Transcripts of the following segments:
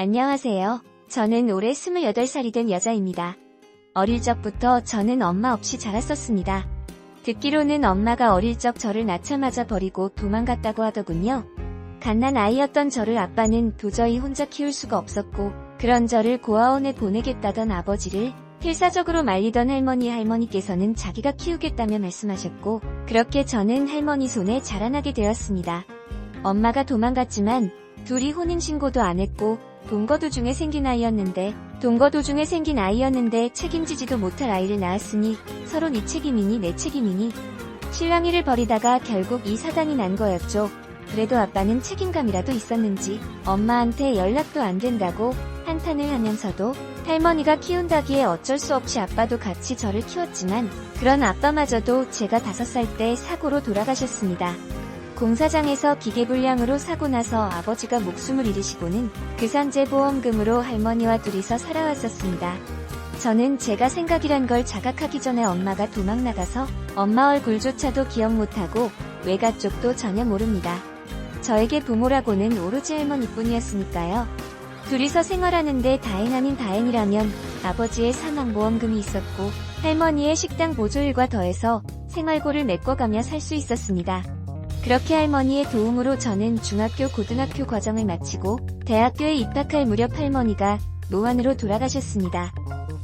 안녕하세요. 저는 올해 28살이 된 여자입니다. 어릴 적부터 저는 엄마 없이 자랐었습니다. 듣기로는 엄마가 어릴 적 저를 낳자마자 버리고 도망갔다고 하더군요. 갓난 아이였던 저를 아빠는 도저히 혼자 키울 수가 없었고 그런 저를 고아원에 보내겠다던 아버지를 필사적으로 말리던 할머니 할머니께서는 자기가 키우겠다며 말씀하셨고 그렇게 저는 할머니 손에 자라나게 되었습니다. 엄마가 도망갔지만 둘이 혼인신고도 안 했고 동거 도중에 생긴 아이였는데 동거 도중에 생긴 아이였는데 책임지지도 못할 아이를 낳았으니 서로 네 책임이니 내 책임이니 실랑이를 벌이다가 결국 이 사단이 난 거였죠. 그래도 아빠는 책임감이라도 있었는지 엄마한테 연락도 안 된다고 한탄을 하면서도 할머니가 키운다기에 어쩔 수 없이 아빠도 같이 저를 키웠지만 그런 아빠마저도 제가 다섯 살 때 사고로 돌아가셨습니다. 공사장에서 기계불량으로 사고 나서 아버지가 목숨을 잃으시고는 그 산재 보험금으로 할머니와 둘이서 살아왔었습니다. 저는 제가 생각이란 걸 자각하기 전에 엄마가 도망 나가서 엄마 얼굴조차도 기억 못하고 외가 쪽도 전혀 모릅니다. 저에게 부모라고는 오로지 할머니뿐이었으니까요. 둘이서 생활하는데 다행 아닌 다행이라면 아버지의 사망보험금이 있었고 할머니의 식당 보조일과 더해서 생활고를 메꿔가며 살 수 있었습니다. 그렇게 할머니의 도움으로 저는 중학교 고등학교 과정을 마치고 대학교에 입학할 무렵 할머니가 노안으로 돌아가셨습니다.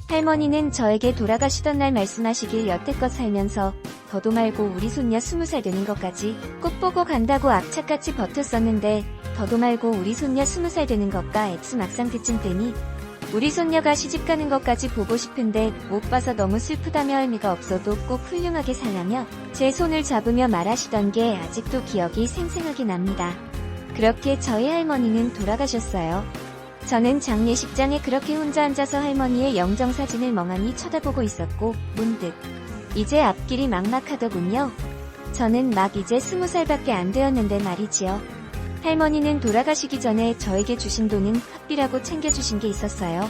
할머니는 저에게 돌아가시던 날 말씀하시길 여태껏 살면서 더도 말고 우리 손녀 스무 살 되는 것까지 꼭 보고 간다고 악착같이 버텼었는데 더도 말고 우리 손녀 스무 살 되는 것과 X 막상 그쯤 되니 우리 손녀가 시집가는 것까지 보고 싶은데 못 봐서 너무 슬프다며 의미가 없어도 꼭 훌륭하게 살라며 제 손을 잡으며 말하시던 게 아직도 기억이 생생하게 납니다. 그렇게 저희 할머니는 돌아가셨어요. 저는 장례식장에 그렇게 혼자 앉아서 할머니의 영정 사진을 멍하니 쳐다보고 있었고 문득 이제 앞길이 막막하더군요. 저는 막 이제 스무 살밖에 안 되었는데 말이지요. 할머니는 돌아가시기 전에 저에게 주신 돈은 학비라고 챙겨주신 게 있었어요.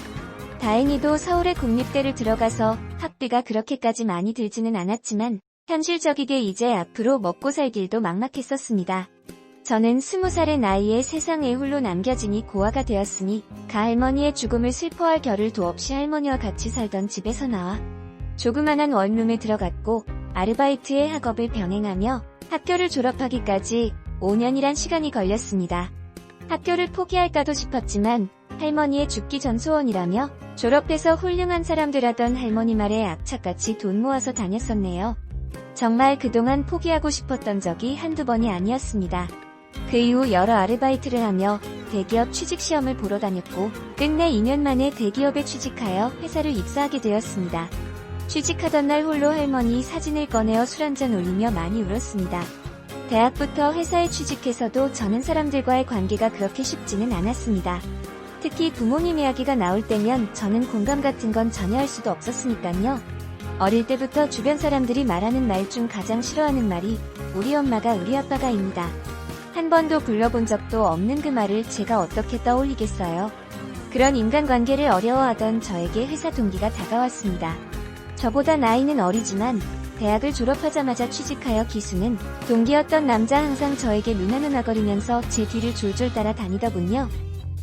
다행히도 서울의 국립대를 들어가서 학비가 그렇게까지 많이 들지는 않았지만 현실적이게 이제 앞으로 먹고 살 길도 막막했었습니다. 저는 스무 살의 나이에 세상에 홀로 남겨지니 고아가 되었으니 가할머니의 죽음을 슬퍼할 겨를도 없이 할머니와 같이 살던 집에서 나와 조그만한 원룸에 들어갔고 아르바이트의 학업을 병행하며 학교를 졸업하기까지 5년이란 시간이 걸렸습니다. 학교를 포기할까도 싶었지만 할머니의 죽기 전 소원이라며 졸업해서 훌륭한 사람들 하던 할머니 말에 악착같이 돈 모아서 다녔었네요. 정말 그동안 포기하고 싶었던 적이 한두 번이 아니었습니다. 그 이후 여러 아르바이트를 하며 대기업 취직시험을 보러 다녔고 끝내 2년 만에 대기업에 취직하여 회사를 입사하게 되었습니다. 취직하던 날 홀로 할머니 사진을 꺼내어 술 한잔 올리며 많이 울었습니다. 대학부터 회사에 취직해서도 저는 사람들과의 관계가 그렇게 쉽지는 않았습니다. 특히 부모님 이야기가 나올 때면 저는 공감 같은 건 전혀 할 수도 없었으니까요. 어릴 때부터 주변 사람들이 말하는 말 중 가장 싫어하는 말이 우리 엄마가 우리 아빠가입니다. 한 번도 불러본 적도 없는 그 말을 제가 어떻게 떠올리겠어요. 그런 인간관계를 어려워하던 저에게 회사 동기가 다가왔습니다. 저보다 나이는 어리지만 대학을 졸업하자마자 취직하여 기수는 동기였던 남자 항상 저에게 누나 누나 거리면서 제 뒤를 졸졸 따라 다니더군요.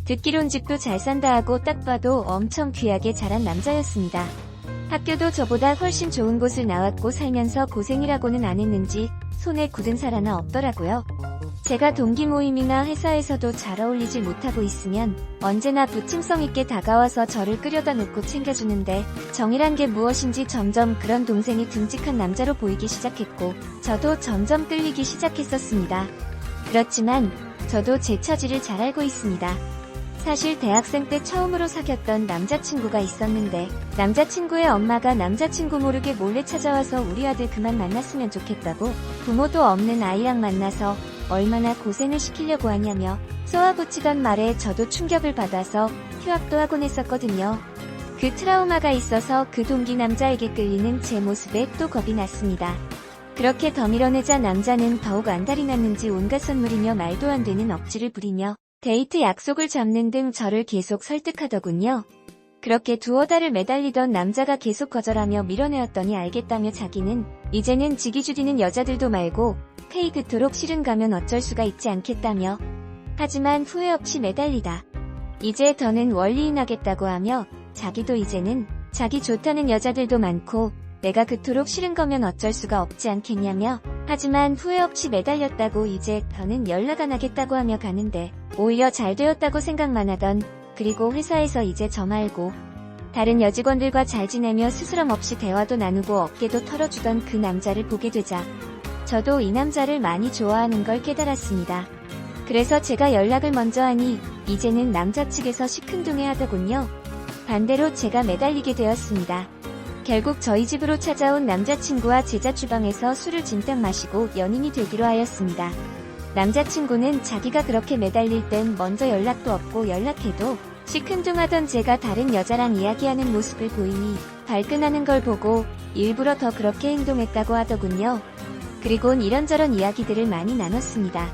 듣기론 집도 잘 산다 하고 딱 봐도 엄청 귀하게 자란 남자였습니다. 학교도 저보다 훨씬 좋은 곳을 나왔고 살면서 고생이라고는 안 했는지 손에 굳은 살 하나 없더라고요. 제가 동기 모임이나 회사에서도 잘 어울리지 못하고 있으면 언제나 부침성 있게 다가와서 저를 끌여다 놓고 챙겨주는데 정이란 게 무엇인지 점점 그런 동생이 듬직한 남자로 보이기 시작했고 저도 점점 끌리기 시작했었습니다. 그렇지만 저도 제 처지를 잘 알고 있습니다. 사실 대학생 때 처음으로 사귀었던 남자친구가 있었는데 남자친구의 엄마가 남자친구 모르게 몰래 찾아와서 우리 아들 그만 만났으면 좋겠다고 부모도 없는 아이랑 만나서 얼마나 고생을 시키려고 하냐며 쏘아붙이던 말에 저도 충격을 받아서 휴학도 하곤 했었거든요. 그 트라우마가 있어서 그 동기 남자에게 끌리는 제 모습에 또 겁이 났습니다. 그렇게 더 밀어내자 남자는 더욱 안달이 났는지 온갖 선물이며 말도 안 되는 억지를 부리며 데이트 약속을 잡는 등 저를 계속 설득하더군요. 그렇게 두어 달을 매달리던 남자가 계속 거절하며 밀어내었더니 알겠다며 자기는 이제는 지기 주디는 여자들도 말고 페이 그토록 싫은 가면 어쩔 수가 있지 않겠다며. 하지만 후회 없이 매달리다. 이제 더는 원리인 하겠다고 하며 자기도 이제는 자기 좋다는 여자들도 많고 내가 그토록 싫은 거면 어쩔 수가 없지 않겠냐며. 하지만 후회 없이 매달렸다고 이제 더는 연락 안 하겠다고 하며 가는데 오히려 잘 되었다고 생각만 하던 그리고 회사에서 이제 저 말고 다른 여직원들과 잘 지내며 스스럼 없이 대화도 나누고 어깨도 털어주던 그 남자를 보게 되자 저도 이 남자를 많이 좋아하는 걸 깨달았습니다. 그래서 제가 연락을 먼저 하니 이제는 남자 측에서 시큰둥해 하더군요. 반대로 제가 매달리게 되었습니다. 결국 저희 집으로 찾아온 남자친구와 제자 주방에서 술을 진탕 마시고 연인이 되기로 하였습니다. 남자친구는 자기가 그렇게 매달릴 땐 먼저 연락도 없고 연락해도 시큰둥하던 제가 다른 여자랑 이야기하는 모습을 보이니 발끈하는 걸 보고 일부러 더 그렇게 행동했다고 하더군요. 그리곤 이런저런 이야기들을 많이 나눴습니다.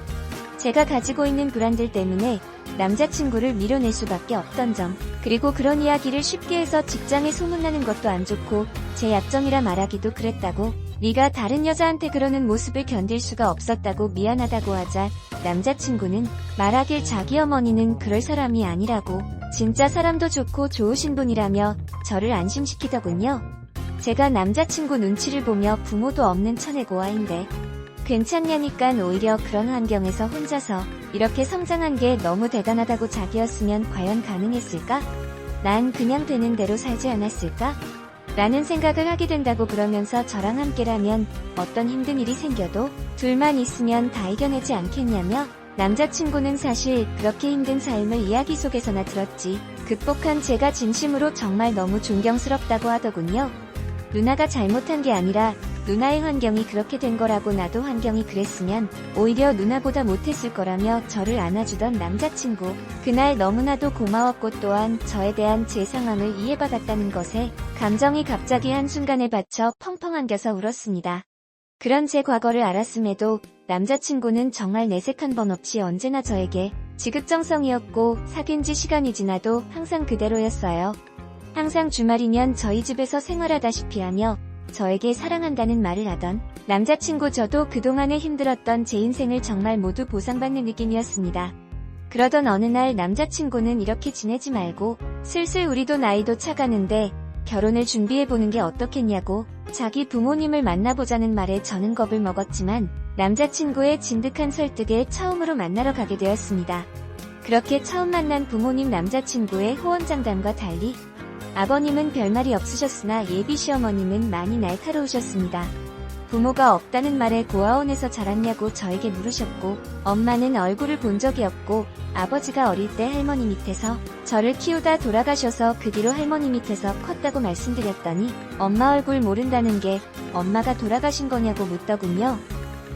제가 가지고 있는 불안들 때문에 남자친구를 밀어낼 수밖에 없던 점, 그리고 그런 이야기를 쉽게 해서 직장에 소문나는 것도 안 좋고 제 약점이라 말하기도 그랬다고 네가 다른 여자한테 그러는 모습을 견딜 수가 없었다고 미안하다고 하자 남자친구는 말하길 자기 어머니는 그럴 사람이 아니라고 진짜 사람도 좋고 좋으신 분이라며 저를 안심시키더군요. 제가 남자친구 눈치를 보며 부모도 없는 천혜고아인데 괜찮냐니까 오히려 그런 환경에서 혼자서 이렇게 성장한 게 너무 대단하다고 자기였으면 과연 가능했을까? 난 그냥 되는 대로 살지 않았을까? 라는 생각을 하게 된다고 그러면서 저랑 함께라면 어떤 힘든 일이 생겨도 둘만 있으면 다 이겨내지 않겠냐며 남자친구는 사실 그렇게 힘든 삶을 이야기 속에서나 들었지 극복한 제가 진심으로 정말 너무 존경스럽다고 하더군요. 누나가 잘못한 게 아니라 누나의 환경이 그렇게 된 거라고 나도 환경이 그랬으면 오히려 누나보다 못했을 거라며 저를 안아주던 남자친구. 그날 너무나도 고마웠고 또한 저에 대한 제 상황을 이해받았다는 것에 감정이 갑자기 한순간에 받쳐 펑펑 안겨서 울었습니다. 그런 제 과거를 알았음에도 남자친구는 정말 내색 한 번 없이 언제나 저에게 지극정성이었고 사귄 지 시간이 지나도 항상 그대로였어요. 항상 주말이면 저희 집에서 생활하다시피 하며 저에게 사랑한다는 말을 하던 남자친구 저도 그동안에 힘들었던 제 인생을 정말 모두 보상받는 느낌이었습니다. 그러던 어느 날 남자친구는 이렇게 지내지 말고 슬슬 우리도 나이도 차가는데 결혼을 준비해보는 게 어떻겠냐고 자기 부모님을 만나보자는 말에 저는 겁을 먹었지만 남자친구의 진득한 설득에 처음으로 만나러 가게 되었습니다. 그렇게 처음 만난 부모님 남자친구의 호언장담과 달리 아버님은 별말이 없으셨으나 예비 시어머님은 많이 날카로우셨습니다. 부모가 없다는 말에 고아원에서 자랐냐고 저에게 물으셨고 엄마는 얼굴을 본 적이 없고 아버지가 어릴 때 할머니 밑에서 저를 키우다 돌아가셔서 그 뒤로 할머니 밑에서 컸다고 말씀드렸더니 엄마 얼굴 모른다는 게 엄마가 돌아가신 거냐고 묻더군요.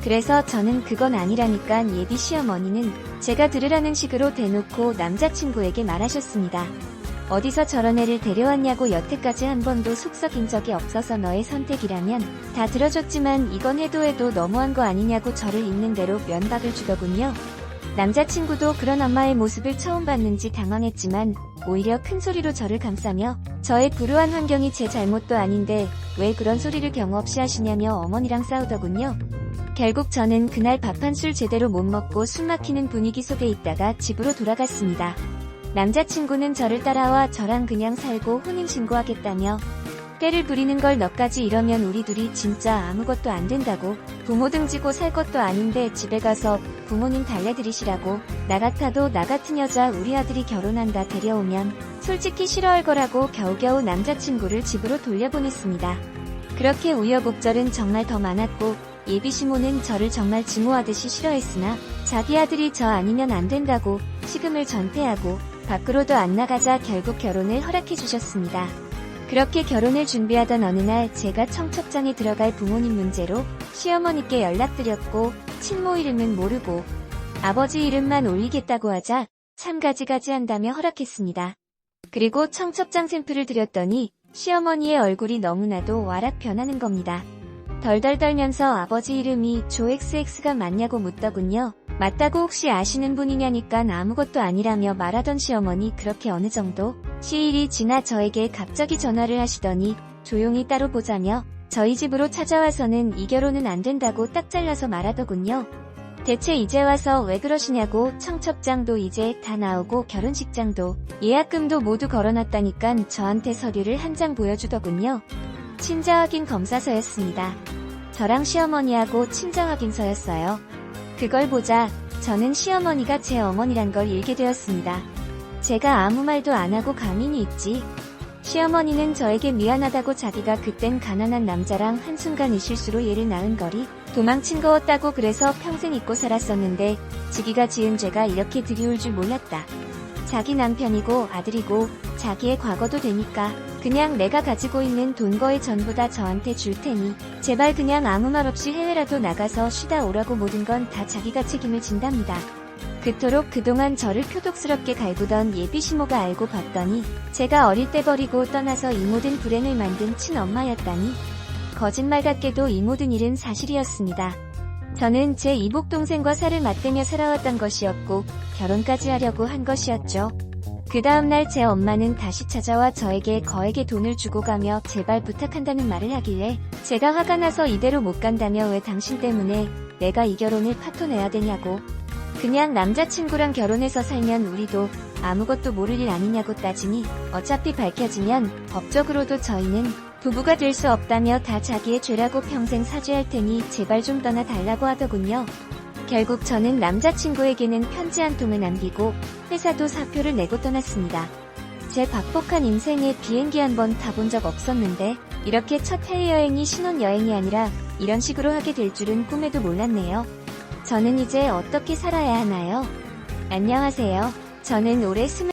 그래서 저는 그건 아니라니까 예비 시어머니는 제가 들으라는 식으로 대놓고 남자친구에게 말하셨습니다. 어디서 저런 애를 데려왔냐고 여태까지 한 번도 속 썩인 적이 없어서 너의 선택이라면 다 들어줬지만 이건 해도 해도 너무한 거 아니냐고 저를 있는 대로 면박을 주더군요. 남자친구도 그런 엄마의 모습을 처음 봤는지 당황했지만 오히려 큰 소리로 저를 감싸며 저의 불우한 환경이 제 잘못도 아닌데 왜 그런 소리를 경우 없이 하시냐며 어머니랑 싸우더군요. 결국 저는 그날 밥 한 술 제대로 못 먹고 숨 막히는 분위기 속에 있다가 집으로 돌아갔습니다. 남자친구는 저를 따라와 저랑 그냥 살고 혼인신고하겠다며 때를 부리는 걸 너까지 이러면 우리 둘이 진짜 아무것도 안 된다고 부모 등지고 살 것도 아닌데 집에 가서 부모님 달래드리시라고 나 같아도 나 같은 여자 우리 아들이 결혼한다 데려오면 솔직히 싫어할 거라고 겨우겨우 남자친구를 집으로 돌려보냈습니다. 그렇게 우여곡절은 정말 더 많았고 예비 시모는 저를 정말 증오하듯이 싫어했으나 자기 아들이 저 아니면 안 된다고 식음을 전폐하고 밖으로도 안 나가자 결국 결혼을 허락해 주셨습니다. 그렇게 결혼을 준비하던 어느 날 제가 청첩장에 들어갈 부모님 문제로 시어머니께 연락드렸고 친모 이름은 모르고 아버지 이름만 올리겠다고 하자 참 가지가지 한다며 허락했습니다. 그리고 청첩장 샘플을 드렸더니 시어머니의 얼굴이 너무나도 와락 변하는 겁니다. 덜덜 떨면서 아버지 이름이 조XX가 맞냐고 묻더군요. 맞다고 혹시 아시는 분이냐니까 아무것도 아니라며 말하던 시어머니 그렇게 어느 정도 시일이 지나 저에게 갑자기 전화를 하시더니 조용히 따로 보자며 저희 집으로 찾아와서는 이 결혼은 안 된다고 딱 잘라서 말하더군요. 대체 이제 와서 왜 그러시냐고 청첩장도 이제 다 나오고 결혼식장도 예약금도 모두 걸어놨다니깐 저한테 서류를 한 장 보여주더군요. 친자 확인 검사서였습니다. 저랑 시어머니하고 친자 확인서였어요. 그걸 보자 저는 시어머니가 제 어머니란 걸 읽게 되었습니다. 제가 아무 말도 안 하고 가만히 있지. 시어머니는 저에게 미안하다고 자기가 그땐 가난한 남자랑 한순간 이 실수로 얘를 낳은 거리 도망친 거였다고 그래서 평생 잊고 살았었는데 지기가 지은 죄가 이렇게 드리울 줄 몰랐다. 자기 남편이고 아들이고 자기의 과거도 되니까 그냥 내가 가지고 있는 돈 거의 전부 다 저한테 줄 테니 제발 그냥 아무 말 없이 해외라도 나가서 쉬다 오라고 모든 건 다 자기가 책임을 진답니다. 그토록 그동안 저를 표독스럽게 갈구던 예비 시모가 알고 봤더니 제가 어릴 때 버리고 떠나서 이 모든 불행을 만든 친엄마였다니 거짓말 같게도 이 모든 일은 사실이었습니다. 저는 제 이복 동생과 살을 맞대며 살아왔던 것이었고 결혼까지 하려고 한 것이었죠. 그 다음날 제 엄마는 다시 찾아와 저에게 거액의 돈을 주고 가며 제발 부탁한다는 말을 하길래 제가 화가 나서 이대로 못 간다며 왜 당신 때문에 내가 이 결혼을 파토 내야 되냐고 그냥 남자친구랑 결혼해서 살면 우리도 아무것도 모를 일 아니냐고 따지니 어차피 밝혀지면 법적으로도 저희는 부부가 될 수 없다며 다 자기의 죄라고 평생 사죄할 테니 제발 좀 떠나 달라고 하더군요. 결국 저는 남자친구에게는 편지 한 통을 남기고 회사도 사표를 내고 떠났습니다. 제 박복한 인생에 비행기 한 번 타본 적 없었는데 이렇게 첫 해외여행이 신혼여행이 아니라 이런 식으로 하게 될 줄은 꿈에도 몰랐네요. 저는 이제 어떻게 살아야 하나요? 안녕하세요. 저는 올해 스물